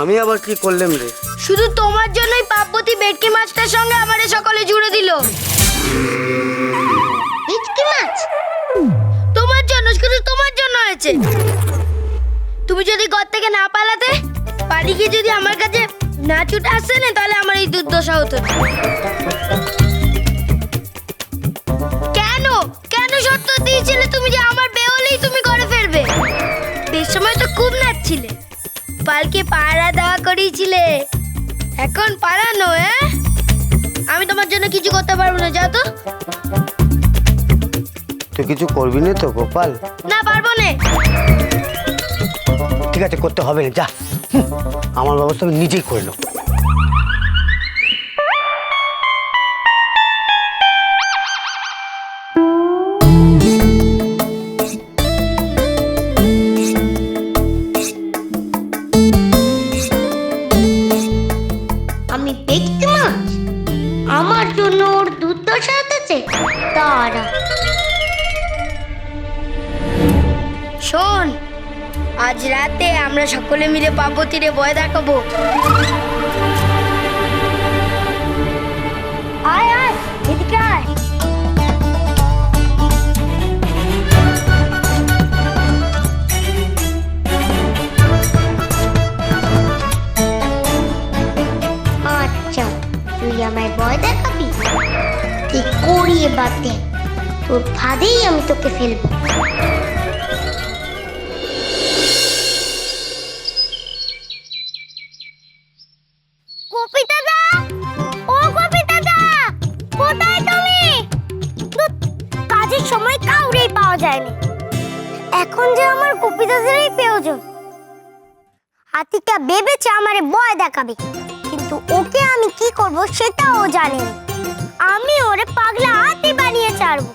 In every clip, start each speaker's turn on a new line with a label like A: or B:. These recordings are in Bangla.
A: আমি আবার কি করলাম রে?
B: শুধু তোমার জন্যই বেটকি মাছটার সঙ্গে সকলে জুড়ে দিল। বেটকি মাছ? তোমার জন্য, শুধু তোমার জন্য হয়েছে। তুমি যদি ঘর থেকে না পালাতে, বাড়ি গিয়ে যদি আমার কাছে না ছুটে আসছে না, তাহলে আমার এই দুর্দশা হতো। কেন? কেন সত্য দিয়েছিলে তুমি যে আমার বেহলেই তুমি পালকে পাড়া দেওয়া করিয়েছিলে। এখন পাড়ানো হ্যাঁ? আমি তোমার জন্য কিছু করতে পারব না যা তো।
A: তুই কিছু করবি না তো গোপাল?
B: না পারব না।
A: ঠিক আছে করতে হবে না যা। আমার ব্যবস্থা আমি নিজেই করে নেব।
B: সকলে মিলে পার্বতীরে ভয় দেখাবো। আয় আয় আয়।
C: আচ্ছা তুই আমায় ভয় দেখাবি? করিয়ে তোর ফাঁদেই আমি তোকে ফেলব।
B: দাদারই প্রয়োজন। হাতিটা ভেবেছে আমারে ভয় দেখাবে কিন্তু ওকে আমি কি করব সেটাও জানি না। আমি ওরে পাগলা হাতি বানিয়ে ছাড়বো।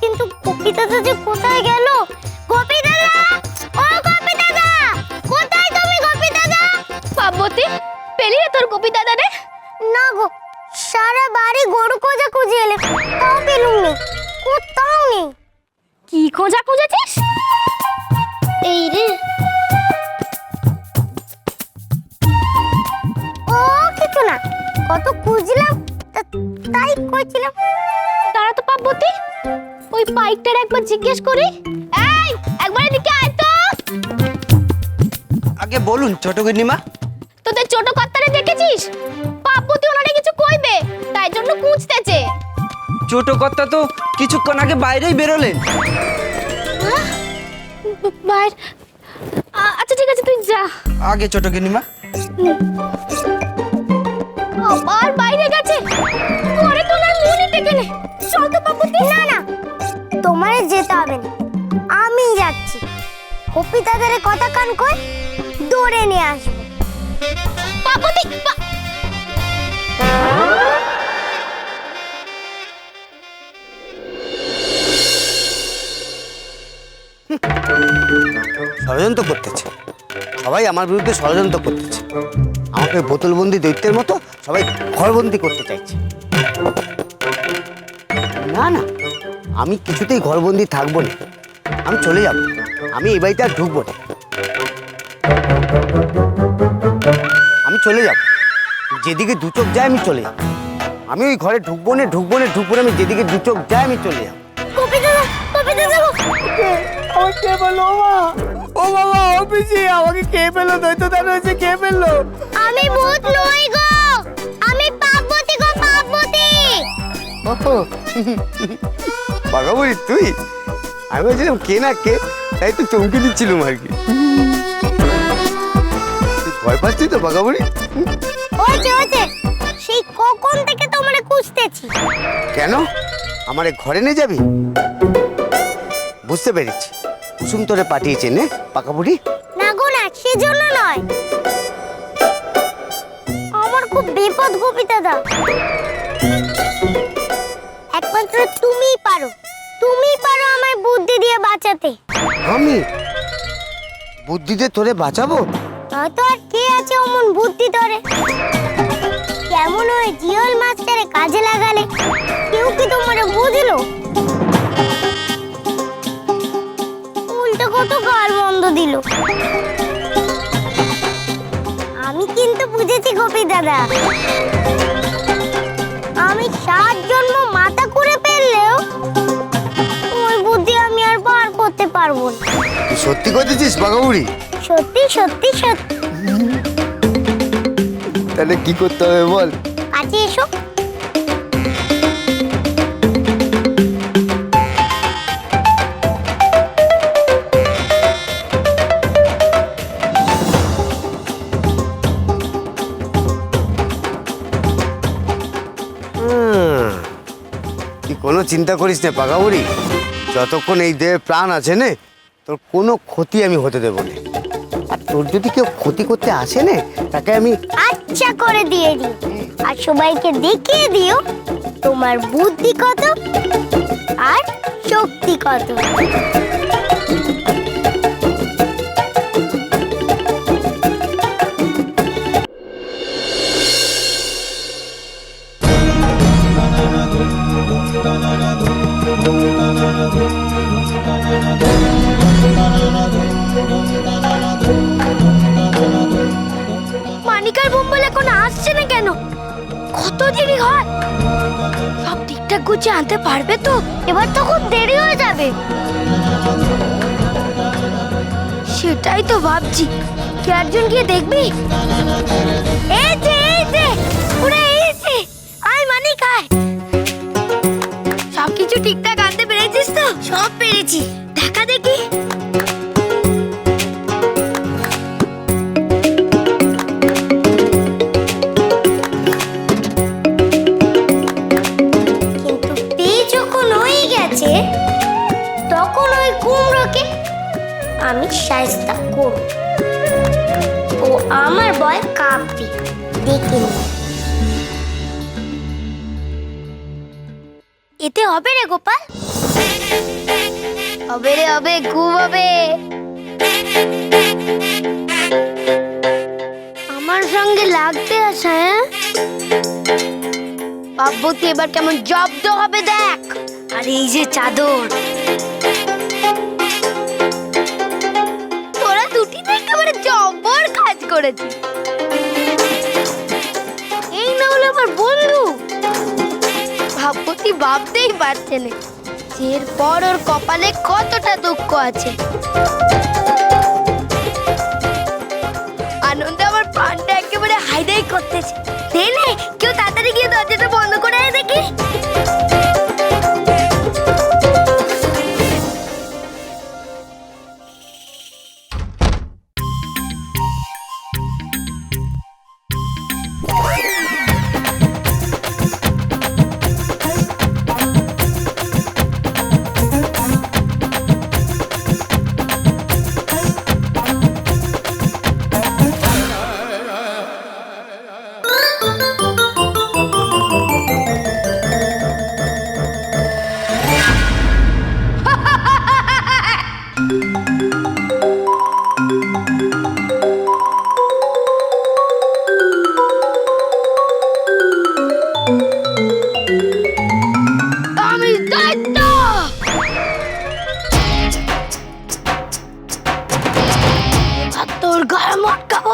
B: কিন্তু গোপী দাদা যে কোথায় গেল? গোপী দাদা ও গোপী দাদা কোথায় তুমি গোপী দাদা
D: পার্বতী পেলি রে তোর গোপী দাদা রে।
B: না গো সারা বাড়ি গরু খোঁজা খুঁজে এলে তাও পেলুম কোথাও নেই।
D: কি খোঁজা খুঁজেছিস
C: রে
B: ও কিছু না। কত খুঁজলাম তাই কইছিলাম।
D: দাঁড়া তো পার্বতী। ওই পাইকটার একবার জিজ্ঞেস করি। এই একবার এদিকে আয় তো।
A: আগে বলুন ছোট গিন্নিমা।
D: তোদের ছোট কর্তারে দেখেছিস? পার্বতী ওনারে কিছু কইবে তাই জন্য খুঁজতেছে।
E: ছোট কর্তা তো কিছুক্ষণ আগে বাইরেই বেরোলেন।
D: বাইর আচ্ছা ঠিক আছে তুই যা।
E: আগে ছোট গিন্নিমা।
D: আবার বাইরে গেছে। ঘরে তো না মনে নে। চল তো পার্বতী
B: না না। তোমারে যেতে হবে না। আমি যাচ্ছি। কপি দাদারে কথা কান কই? দৌড়ে নিয়ে আসব।
D: পার্বতী
A: ষড়যন্ত্র করতেছে। সবাই আমার বিরুদ্ধে ষড়যন্ত্র করতেছে। আমাকে বোতলবন্দি দৈত্যের মতো সবাই ঘরবন্দি করতে চাইছে। না না আমি কিছুতেই ঘরবন্দি থাকব না। আমি চলে যাব। আমি এই বাড়িতে আর ঢুকবো না। আমি চলে যাব। যেদিকে দু চোখ যায় আমি চলে যাব। আমি ওই ঘরে ঢুকবো না ঢুকবো না ঢুকবো না আমি যেদিকে দু চোখ যায় আমি চলে যাব।
B: কপি দাদা কপি দাদা। গো।
A: আমার কে মা? ও বাবা অফিসে আমাকে কে পেল দৈত্য দান হয়েছে কে পেল
B: আমি ভূত নই গো আমি পার্বতী গো পার্বতী।
A: বাঘাবুড়ি তুই? আমি বলছিলাম কে না কে? তাই তো চমকে দিচ্ছিলাম আর কি। ভয় পাচ্ছিস তো বাঘাবুড়ি?
B: হয়েছে হয়েছে। সেই কখন থেকে তোমারে খুঁজতেছি।
A: কেন? আমার ঘরে নিয়ে যাবি? বুঝতে পেরেছি। কুসুম তোরে পাঠিয়েছে নে পাকাবুড়ি
B: না গো না সেজন্য নয়। আমার খুব বিপদ গোপী দাদা একমাত্র তুমিই পারো তুমিই পারো আমায় বুদ্ধি দিয়ে বাঁচাতে।
A: আমি? বুদ্ধিতে তোরে বাঁচাবো?
B: হয়তো আর কে আছে অমন বুদ্ধি ধরে। কেমন ওই জিওল মাস্টারে কাজে লাগালে? কেউ কি তোমার বুঝলো? কত গাল বন্ধ দিল। আমি কিন্তু বুঝেছি গোপী দাদা। আমি সাত জন্ম মাথা করে ফেললেও ওই বুদ্ধি আমি আর বার করতে পারব না।
A: সত্যি করতেছিস বাঘাবুড়ি?
B: সত্যি সত্যি সত্যি।
A: তাহলে কি করতে হবে বল?
B: কাছে এসো।
A: কোনো চিন্তা করিস না পাকাবুড়ি যতক্ষণ এই দেহে প্রাণ আছে নে, তোর কোনো ক্ষতি আমি হতে দেবো না। আর তোর যদি কেউ ক্ষতি করতে আসে না, তাকে আমি
B: আচ্ছা করে দিয়ে দিই। আর সবাইকে দেখিয়ে দিও তোমার বুদ্ধি কত আর শক্তি কত।
D: কত দেরি হয়? সব ঠিকঠাক গুছিয়ে আনতে পারবে তো?
B: এবার তো খুব দেরি হয়ে যাবে।
D: সেটাই তো ভাবছি। কে একজন গিয়ে দেখবি? এই যে এই যে এই যে আয় মানিক আয়। সব কিছু ঠিকঠাক আনতে পেরেছিস তো? সব পেরেছি। দেখা দেখি।
B: আমার ভয় কাঁপবে দেখে নি
D: এতে হবে রে গোপাল হবে রে হবে খুব হবে
B: আমার সঙ্গে লাগতে আসা হ্যাঁ
D: পার্বতী এবার কেমন জব্দ হবে দেখ আর এই যে চাদর কাজ এই না হলো আমার বন্ধু। ভাবপতি ভাবতেই পারছে না। এরপর ওর কপালে কতটা দুঃখ আছে। আনন্দ আমার পানটা একেবারে হাইদাই করতেছে। নে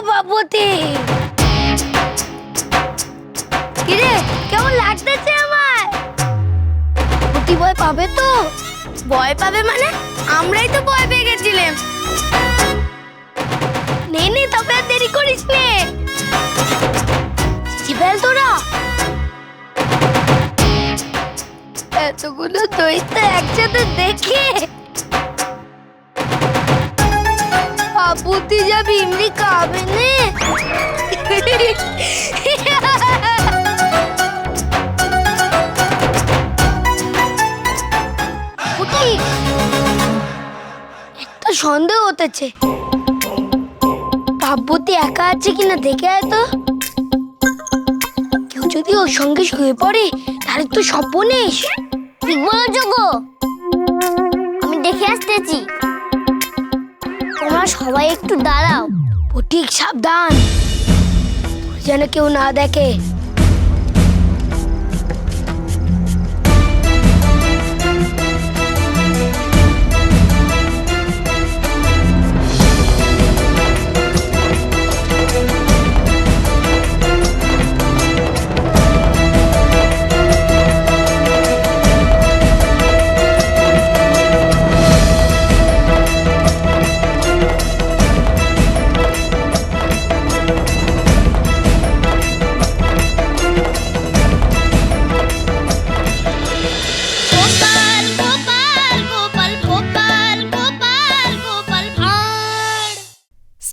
D: বাবুতি। কিরে, কেমন লাগতেছে আমার? প্রতি ভয় পাবে তো? ভয় পাবে মানে? আমরাই তো ভয় পেয়ে গেছিলাম। নে নে, তবে দেরি করিস নে। জিবেল তোরা। এতগুলো দইতে একসাথে দেখে যা বিমলি খাবে নে। পুটি, একটা সন্দেহ হতেছে। ভাববতী একা আছে কিনা দেখে আয় তো। কেউ যদি ওর সঙ্গে শুয়ে পড়ে তাহলে তো সর্বনেশ
B: ঠিক বলেছ গো? আমি দেখে আসতেছি। সবাই একটু দাঁড়াও।
D: ঠিক সাবধান। যেন কেউ না দেখে।